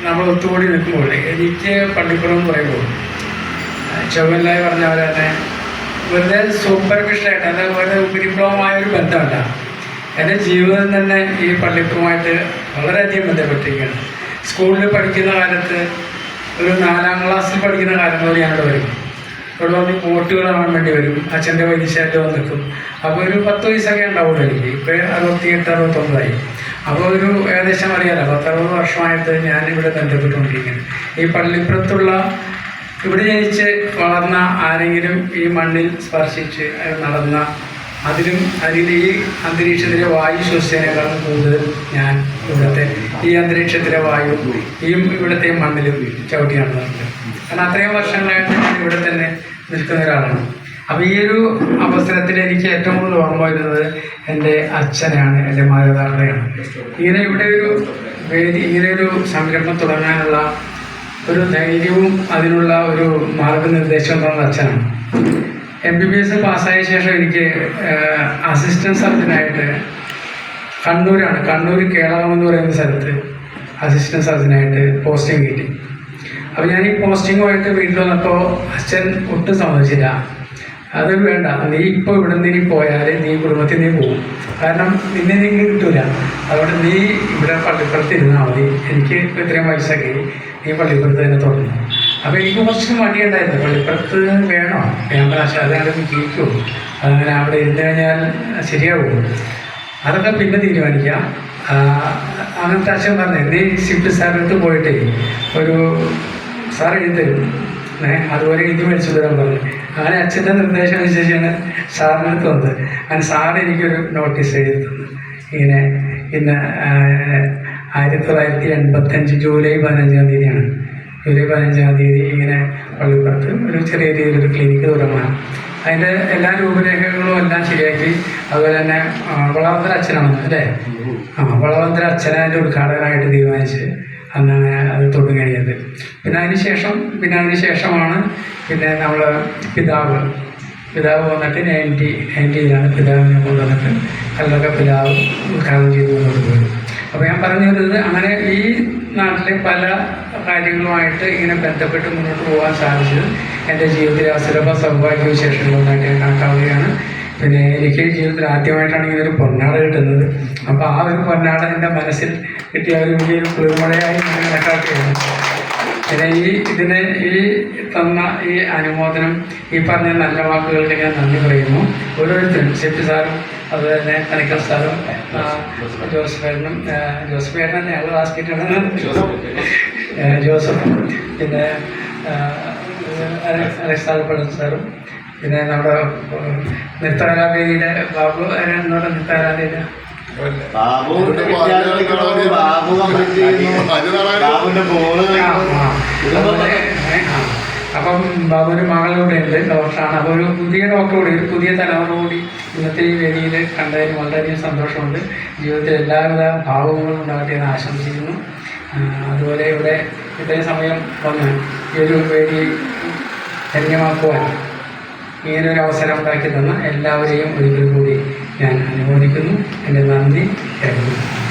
നമ്മൾ ഒത്തുകൂടി നിൽക്കുമ്പോൾ എനിക്ക് പള്ളിപ്പുറം പറയുമ്പോൾ ചൊവ്വല്ലായി പറഞ്ഞ പോലെ തന്നെ വെറുതെ സൂപ്പർഫിഷ്യലായിട്ട് അത് വളരെ ഉപരിപ്ലവമായ ഒരു ബന്ധമല്ല. എന്റെ ജീവിതം തന്നെ ഈ പള്ളിപ്പുറമായിട്ട് വളരെയധികം ബന്ധപ്പെട്ടിരിക്കുകയാണ്. സ്കൂളിൽ പഠിക്കുന്ന കാലത്ത് ഒരു നാലാം ക്ലാസ്സിൽ പഠിക്കുന്ന കാലം മുതൽ ഞാനിവിടെ വരും. ഇവിടെ വന്ന് കോട്ടുകൾ കാണാൻ വേണ്ടി വരും. അച്ഛന്റെ വൈദ്യശാലയിൽ വന്ന് നിൽക്കും. അപ്പോൾ ഒരു പത്ത് വയസ്സൊക്കെ ഉണ്ടാവുള്ളൂ എനിക്ക്. ഇപ്പോൾ അറുപത്തി എട്ട് അറുപത്തൊമ്പതായി. അപ്പോൾ ഒരു ഏകദേശം അറിയാലോ പത്തറുപത് വർഷമായിട്ട് ഞാനിവിടെ ബന്ധപ്പെട്ടുകൊണ്ടിരിക്കുന്നു. ഈ പള്ളിപ്പുറത്തുള്ള ഇവിടെ ജനിച്ച് വളർന്ന ആരെങ്കിലും ഈ മണ്ണിൽ സ്പർശിച്ച് നടന്ന അതിലും അതിലെ ഈ അന്തരീക്ഷത്തിലെ വായു ശ്വസനേക്കാളും കൂടുതൽ ഞാൻ ഇവിടുത്തെ ഈ അന്തരീക്ഷത്തിലെ വായു ഈ ഇവിടുത്തെ മണ്ണിലും ചവിട്ടി നടന്നിട്ടുണ്ട്. കാരണം അത്രയും വർഷങ്ങളായിട്ട് ഞാൻ ഇവിടെ തന്നെ നിൽക്കുന്ന ഒരാളാണ്. അപ്പോൾ ഈ ഒരു അവസരത്തിൽ എനിക്ക് ഏറ്റവും കൂടുതൽ ഓർമ്മ വരുന്നത് എന്റെ അച്ഛനെയാണ് എന്റെ മാതാപിതാക്കളെയാണ്. ഇങ്ങനെ ഇവിടെ ഒരു ഇങ്ങനെ ഒരു സംരംഭം തുടങ്ങാനുള്ള ഒരു ധൈര്യവും അതിനുള്ള ഒരു മാർഗനിർദ്ദേശവും തന്ന അച്ഛനാണ്. എം ബി ബി എസ് പാസ്സായ ശേഷം എനിക്ക് അസിസ്റ്റന്റ് സർജനായിട്ട് കണ്ണൂരാണ്. കണ്ണൂർ കേരളം എന്ന് പറയുന്ന സ്ഥലത്ത് അസിസ്റ്റന്റ് സർജനായിട്ട് പോസ്റ്റിംഗ് കിട്ടി. അപ്പോൾ ഞാൻ ഈ പോസ്റ്റിങ്ങുമായിട്ട് വീട്ടിൽ വന്നപ്പോൾ അച്ഛൻ ഒട്ടും സമ്മതിച്ചില്ല. അത് വേണ്ട. നീ ഇപ്പോൾ ഇവിടെ നിന്ന് പോയാൽ നീ കുടുംബത്തിൽ നീ പോകും കാരണം നിന്നെ നീ കിട്ടൂല. അതുകൊണ്ട് നീ ഇവിടെ പള്ളിപ്പുറത്ത് ഇരുന്നാൽ മതി. എനിക്ക് ഇപ്പം ഇത്രയും വയസ്സൊക്കെ നീ പള്ളിപ്പുറത്ത് തന്നെ തുടങ്ങും. അപ്പോൾ എനിക്ക് കുറച്ച് മടിയുണ്ടായിരുന്നു. പള്ളിപ്പുറത്ത് വേണോ? ഞാൻ പക്ഷേ അതങ്ങനെ ജീവിക്കുമോ അതങ്ങനെ അവിടെ ഇരുന്ന് കഴിഞ്ഞാൽ ശരിയാവും. അതൊക്കെ പിന്നെ തീരുമാനിക്കാം. അങ്ങനത്തെ അച്ഛൻ പറഞ്ഞു. നീ സിഫ്റ്റ് സാറിനടുത്ത് പോയിട്ടേ ഒരു സാർ എഴുതി തരും. അതുപോലെ എഴുതി മേടിച്ചു തരാൻ പറഞ്ഞു. അങ്ങനെ അച്ഛന്റെ നിർദ്ദേശം അനുസരിച്ചാണ് സാറിന് അടുത്ത് വന്നത് അങ്ങനെ സാർ എനിക്കൊരു നോട്ടീസ് എഴുതി തന്നു. ഇങ്ങനെ ഇന്ന് ആയിരത്തി തൊള്ളായിരത്തി എൺപത്തഞ്ച് ജൂലൈ പതിനഞ്ചാം തീയതിയാണ്. ജൂലൈ പതിനഞ്ചാം തീയതി ഇങ്ങനെ പള്ളിപ്പുറത്ത് ഒരു ചെറിയ രീതിയിലൊരു ക്ലിനിക്ക് തുടങ്ങണം. അതിന്റെ എല്ലാ രൂപരേഖകളും എല്ലാം ശരിയാക്കി അതുപോലെ തന്നെ വളവന്തര അച്ഛനാണ് അല്ലേ? ആ വളവന്തര അച്ഛനെ അതിന്റെ ഉദ്ഘാടകനായിട്ട് തീരുമാനിച്ച് അങ്ങനെ അത് തുടങ്ങിയത് പിന്നെ അതിന് ശേഷം പിന്നെ അതിന് ശേഷമാണ് പിന്നെ നമ്മൾ പിതാവ്. പിതാവ് വന്നിട്ട് നയന്റി നയന്റിയിലാണ് ഞങ്ങൾ വന്നിട്ട് കല്ലൊക്കെ പിതാവ് ഉദ്ഘാടനം ചെയ്തു കൊണ്ടുപോയത് അപ്പോൾ ഞാൻ പറഞ്ഞു വരുന്നത് അങ്ങനെ ഈ നാട്ടിലെ പല കാര്യങ്ങളുമായിട്ട് ഇങ്ങനെ ബന്ധപ്പെട്ട് മുന്നോട്ട് പോകാൻ സാധിച്ചത് എന്റെ ജീവിതത്തിലെ അസുലഭ സൗഭാഗ്യ വിശേഷങ്ങളൊന്നായിട്ട് ഞാൻ കണക്കാവുകയാണ് പിന്നെ എനിക്ക് ജീവിതത്തിൽ ആദ്യമായിട്ടാണ് ഇങ്ങനെ ഒരു പൊന്നാട കിട്ടുന്നത്. അപ്പോൾ ആ ഒരു പൊന്നാട എന്റെ മനസ്സിൽ കിട്ടിയ ഒരു വലിയൊരു കുളിർമഴയായി ഞാൻ കണക്കാക്കുകയാണ് പിന്നെ ഈ ഇതിന് ഈ തന്ന ഈ അനുമോദനം ഈ പറഞ്ഞ നല്ല വാക്കുകൾക്ക് ഞാൻ നന്ദി പറയുന്നു. ഓരോരുത്തരും സെപ്പി സാറും അതുപോലെ തന്നെ കണിക്കൽ സാറും ജോസഫ് ഏട്ടനും ജോസഫ് ഏട്ടൻ ഞങ്ങൾ ഹോസ്പിറ്റലാണ് ജോസഫ്. പിന്നെ ആ, അലക്സ് അലക്സ് താൽപ്പഴം സാറും. പിന്നെ നമ്മുടെ നൃത്തകലാവേദിയിലെ ബാബു എന്നോട് നമ്മുടെ ബാബു ബാബു ചെയ്യുന്നു ബാബുവിന്റെ ബോൾ. അപ്പം ബാബുവിന് ഉണ്ട് ഡോക്ടറാണ്. അപ്പോൾ ഒരു പുതിയ ഡോക്ടർ കൂടി ഒരു പുതിയ തലമുറ കൂടി ഇന്നത്തെ ഈ വേദിയിൽ കണ്ടതിന് വളരെയധികം സന്തോഷമുണ്ട്. ജീവിതത്തിൽ എല്ലാവിധ ഭാവങ്ങളും ഉണ്ടാകട്ടെ എന്ന് ആശംസിക്കുന്നു. അതുപോലെ ഇവിടെ ഇത്രയും സമയം വന്ന് ഈ ഒരു വേദി ധന്യമാക്കുവാൻ ഇങ്ങനൊരു അവസരം ഉണ്ടാക്കി തന്ന എല്ലാവരെയും ഒരിക്കൽ കൂടി ഞാൻ അനുമോദിക്കുന്നു. എന്റെ നന്ദി. രേഖപ്പെടുത്തുന്നു